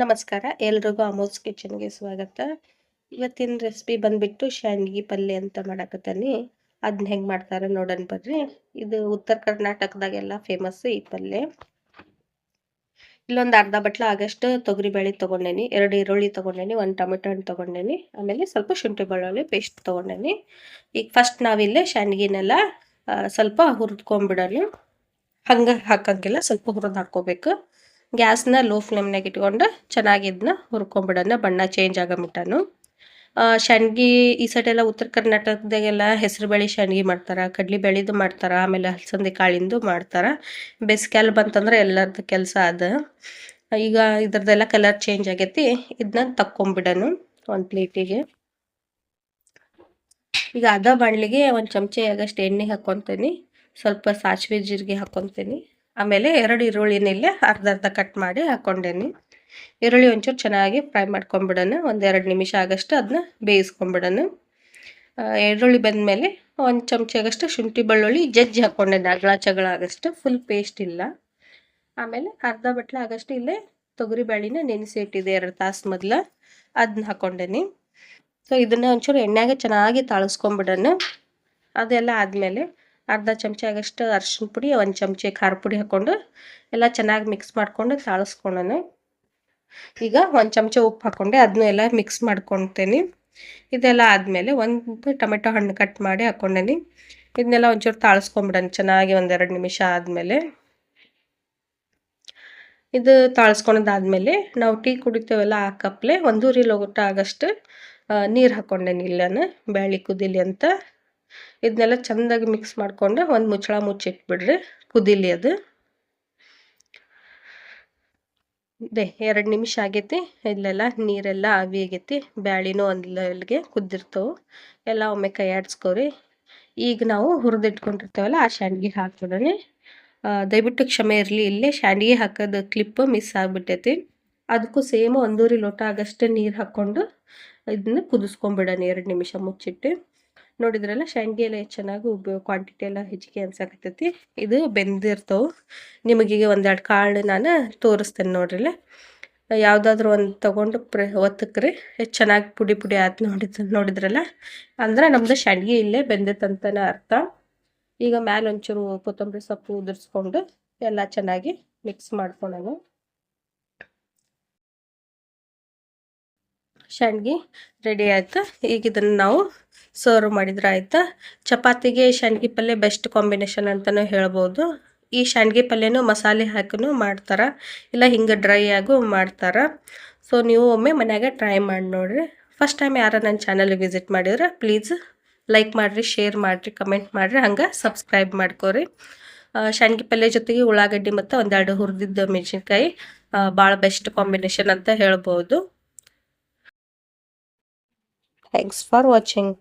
ನಮಸ್ಕಾರ. ಎಲ್ರಿಗೂ ಅಮೋಸ್ ಕಿಚನ್ಗೆ ಸ್ವಾಗತ. ಇವತ್ತಿನ ರೆಸಿಪಿ ಬಂದ್ಬಿಟ್ಟು ಶಾಂಡ್ಗಿ ಪಲ್ಯ ಅಂತ ಮಾಡಕತ್ತೀನಿ. ಅದನ್ನ ಹೆಂಗೆ ಮಾಡ್ತಾರೆ ನೋಡೋಣ ಬರ್ರಿ. ಇದು ಉತ್ತರ ಕರ್ನಾಟಕದಾಗೆಲ್ಲ ಫೇಮಸ್ ಈ ಪಲ್ಯ. ಇಲ್ಲೊಂದು ಅರ್ಧ ಬಟ್ಲ ಆಗಷ್ಟು ತೊಗರಿಬೇಳೆ ತೊಗೊಂಡೇನಿ, ಎರಡು ಈರುಳ್ಳಿ ತೊಗೊಂಡೇನಿ, ಒಂದು ಟೊಮೆಟೊ ಹಣ್ಣು ತೊಗೊಂಡೇನಿ, ಆಮೇಲೆ ಸ್ವಲ್ಪ ಶುಂಠಿ ಬೆಳ್ಳುಳ್ಳಿ ಪೇಸ್ಟ್ ತೊಗೊಂಡೇನಿ. ಈಗ ಫಸ್ಟ್ ನಾವಿಲ್ಲೇ ಶಾಂಡ್ಗಿನೆಲ್ಲ ಸ್ವಲ್ಪ ಹುರಿದ್ಕೊಂಡ್ಬಿಡೋಣ ಹಂಗೆ ಹಾಕಂಗಿಲ್ಲ ಸ್ವಲ್ಪ ಹುರಿದು ಹಾಕ್ಕೋಬೇಕು. ಗ್ಯಾಸ್ನ ಲೋ ಫ್ಲೇಮ್ನಾಗ ಇಟ್ಕೊಂಡು ಚೆನ್ನಾಗಿ ಇದನ್ನ ಹುರ್ಕೊಂಬಿಡೋಣ, ಬಣ್ಣ ಚೇಂಜ್ ಆಗೋ ಶಂಡ್ಗಿ ಈ ಸೈಡೆಲ್ಲ ಉತ್ತರ ಕರ್ನಾಟಕದಾಗೆಲ್ಲ ಹೆಸರುಬೇಳೆ ಶಣ್ಗಿ ಮಾಡ್ತಾರೆ, ಕಡ್ಲಿ ಬೇಳೆದು ಮಾಡ್ತಾರೆ, ಆಮೇಲೆ ಹಲಸಂದೆ ಕಾಳಿಂದು ಮಾಡ್ತಾರೆ. ಬೇಸಿಗೆಲ್ ಬಂತಂದ್ರೆ ಎಲ್ಲರದ್ದು ಕೆಲಸ ಅದ. ಈಗ ಇದ್ರದ್ದೆಲ್ಲ ಕಲರ್ ಚೇಂಜ್ ಆಗೈತಿ ಇದನ್ನ ತಕ್ಕೊಂಬಿಡೋಣ ಒಂದು ಪ್ಲೇಟಿಗೆ ಈಗ ಅದ ಬಾಣಲಿಗೆ ಒಂದು ಚಮಚೆ ಆಗಷ್ಟು ಎಣ್ಣೆ ಹಾಕ್ಕೊತೀನಿ ಸ್ವಲ್ಪ ಸಾಸಿವೆ ಜೀರಿಗೆ ಹಾಕ್ಕೊತೀನಿ ಆಮೇಲೆ ಎರಡು ಈರುಳ್ಳಿನಿಲ್ಲೇ ಅರ್ಧ ಅರ್ಧ ಕಟ್ ಮಾಡಿ ಹಾಕ್ಕೊಂಡೇನಿ. ಈರುಳ್ಳಿ ಒಂಚೂರು ಚೆನ್ನಾಗಿ ಫ್ರೈ ಮಾಡ್ಕೊಂಬಿಡೋಣ. ಒಂದು ಎರಡು ನಿಮಿಷ ಆಗಷ್ಟು ಅದನ್ನ ಬೇಯಿಸ್ಕೊಂಬಿಡೋಣ. ಈರುಳ್ಳಿ ಬಂದಮೇಲೆ ಒಂದು ಚಮಚಗಷ್ಟು ಶುಂಠಿ ಬೆಳ್ಳುಳ್ಳಿ ಜಜ್ಜಿ ಹಾಕ್ಕೊಂಡೆ. ಅಗಳ ಚಗಳ ಆಗಷ್ಟು. ಫುಲ್ ಪೇಸ್ಟ್ ಇಲ್ಲ. ಆಮೇಲೆ ಅರ್ಧ ಬಟ್ಲೆ ಆಗಷ್ಟು ಇಲ್ಲೇ ತೊಗರಿ ಬೇಳೆನ ನೆನೆಸಿ ಇಟ್ಟಿದೆ ಎರಡು ತಾಸು ಮೊದಲು. ಅದನ್ನ ಹಾಕ್ಕೊಂಡೇನಿ. ಸೊ ಇದನ್ನ ಒಂಚೂರು ಎಣ್ಣೆಗೆ ಚೆನ್ನಾಗಿ ತಾಳಿಸ್ಕೊಂಬಿಡೋಣ. ಅದೆಲ್ಲ ಆದಮೇಲೆ ಅರ್ಧ ಚಮಚ ಆಗಷ್ಟು ಅರ್ಶಿನ ಪುಡಿ, ಒಂದು ಚಮಚ ಖಾರ ಪುಡಿ ಹಾಕ್ಕೊಂಡು ಎಲ್ಲ ಚೆನ್ನಾಗಿ ಮಿಕ್ಸ್ ಮಾಡ್ಕೊಂಡು ತಾಳಿಸ್ಕೊಳ್ಳೋಣ. ಈಗ ಒಂದು ಚಮಚ ಉಪ್ಪು ಹಾಕ್ಕೊಂಡೆ ಅದನ್ನೂ ಎಲ್ಲ ಮಿಕ್ಸ್ ಮಾಡ್ಕೊತೇನೆ. ಇದೆಲ್ಲ ಆದಮೇಲೆ ಒಂದು ಟೊಮೆಟೊ ಹಣ್ಣು ಕಟ್ ಮಾಡಿ ಹಾಕ್ಕೊಂಡೇನಿ ಇದನ್ನೆಲ್ಲ ಒಂಚೂರು ತಾಳಿಸ್ಕೊಂಬಿಡೋಣ, ಚೆನ್ನಾಗಿ ಒಂದೆರಡು ನಿಮಿಷ ಆದಮೇಲೆ. ಇದು ತಾಳಿಸ್ಕೊಂಡಾದ್ಮೇಲೆ ನಾವು ಟೀ ಕುಡಿತೇವಲ್ಲ ಆ ಕಪ್ಲೆ ಒಂದೂರಿ ಲೋಟ ಆಗಷ್ಟು ನೀರು ಹಾಕ್ಕೊಂಡೇನಿ ಇಲ್ಲನ, ಬ್ಯಾಳಿ ಕುದಿಲಿ ಅಂತ. ಇದನ್ನೆಲ್ಲ ಚೆಂದಾಗಿ ಮಿಕ್ಸ್ ಮಾಡಿಕೊಂಡು ಒಂದು ಮುಚ್ಚಳ ಮುಚ್ಚಿಟ್ಬಿಡ್ರಿ ಕುದಿಲಿ ಅದು. ಇದೆ, ಎರಡು ನಿಮಿಷ ಆಗೈತಿ, ಇಲ್ಲೆಲ್ಲ ನೀರೆಲ್ಲ ಆವಿ ಆಗೈತಿ, ಬ್ಯಾಳಿನೂ ಒಂದು ಲೆವೆಲ್ಗೆ ಕುದ್ದಿರ್ತವೆ. ಎಲ್ಲ ಒಮ್ಮೆ ಕೈ ಆಡಿಸ್ಕೋರಿ. ಈಗ ನಾವು ಹುರಿದಿಟ್ಕೊಂಡಿರ್ತೇವಲ್ಲ, ಆ ಶಾಂಡ್ಗಿ ಹಾಕ್ಬಿಡೋಣ. ದಯವಿಟ್ಟು ಕ್ಷಮೆ ಇರಲಿ, ಇಲ್ಲೇ ಶಾಂಡ್ಗಿ ಹಾಕೋದು ಕ್ಲಿಪ್ ಮಿಸ್ ಆಗಿಬಿಟ್ಟೈತಿ. ಅದಕ್ಕೂ ಸೇಮ್ ಒಂದೂರಿ ಲೋಟ ಆಗಷ್ಟೇ ನೀರು ಹಾಕ್ಕೊಂಡು, ಇದನ್ನ ಕುದಿಸ್ಕೊಂಬಿಡೋಣ, ಎರಡು ನಿಮಿಷ ಮುಚ್ಚಿಟ್ಟು. ನೋಡಿದ್ರಲ್ಲ ಶಾಂಡಿ ಎಲ್ಲ ಎಷ್ಟು ಚೆನ್ನಾಗಿ ಕ್ವಾಂಟಿಟಿ ಎಲ್ಲ ಹೆಚ್ಚಿಗೆ ಅನ್ಸಕತ್ತೈತಿ. ಇದು ಬೆಂದಿರ್ತವೆ. ನಿಮಗೀಗ ಒಂದೆರಡು ಕಾಳು ನಾನು ತೋರಿಸ್ತೇನೆ ನೋಡ್ರಿಲ್ಲ ಯಾವುದಾದ್ರೂ ಒಂದು ತೊಗೊಂಡು ಪ್ರ ಒತ್ತಕ್ರಿ ಎಷ್ಟು ಚೆನ್ನಾಗಿ ಪುಡಿ ಪುಡಿ ಆಯ್ತು ನೋಡಿದ್, ನೋಡಿದ್ರಲ್ಲ. ಅಂದ್ರೆ ನಮ್ದು ಶಾಂಡ್ಗಿ ಇಲ್ಲೇ ಬೆಂದೈತಂತನೇ ಅರ್ಥ. ಈಗ ಮ್ಯಾಲ ಒಂಚೂರು ಕೊತ್ತಂಬರಿ ಸೊಪ್ಪು ಉದುರಿಸ್ಕೊಂಡು ಎಲ್ಲ ಚೆನ್ನಾಗಿ ಮಿಕ್ಸ್ ಮಾಡ್ಕೊಳ್ಳೋಣ ಶಾಂಡ್ಗಿ ರೆಡಿ ಆಯ್ತು. ಈಗ ಇದನ್ನು ನಾವು ಸರ್ವ್ ಮಾಡಿದ್ರೆ ಆಯಿತಾ? ಚಪಾತಿಗೆ ಶಾಂಡ್ಗಿ ಪಲ್ಯ ಬೆಸ್ಟ್ ಕಾಂಬಿನೇಷನ್ ಅಂತಲೂ ಹೇಳ್ಬೋದು. ಈ ಶಾಂಡ್ಗಿ ಪಲ್ಯನೂ ಮಸಾಲೆ ಹಾಕಿನೂ ಮಾಡ್ತಾರೆ. ಇಲ್ಲ ಹಿಂಗೆ ಡ್ರೈ ಆಗು ಮಾಡ್ತಾರೆ. ಸೊ ನೀವು ಒಮ್ಮೆ ಮನ್ಯಾಗ ಟ್ರೈ ಮಾಡಿ ನೋಡಿರಿ. ಫಸ್ಟ್ ಟೈಮ್ ಯಾರು ನನ್ನ ಚಾನಲ್ಗೆ ವಿಸಿಟ್ ಮಾಡಿದ್ರೆ ಪ್ಲೀಸ್ ಲೈಕ್ ಮಾಡಿರಿ ಶೇರ್ ಮಾಡಿರಿ ಕಮೆಂಟ್ ಮಾಡಿರಿ. ಹಂಗೆ ಸಬ್ಸ್ಕ್ರೈಬ್ ಮಾಡ್ಕೊರಿ. ಶಾಂಡ್ಗಿ ಪಲ್ಯ ಜೊತೆಗೆ ಉಳ್ಳಾಗಡ್ಡಿ ಮತ್ತು ಒಂದೆರಡು ಹುರಿದಿದ್ದ ಮೆಣಸಿನ್ಕಾಯಿ ಭಾಳ ಬೆಸ್ಟ್ ಕಾಂಬಿನೇಷನ್ ಅಂತ ಹೇಳ್ಬೋದು. Thanks for watching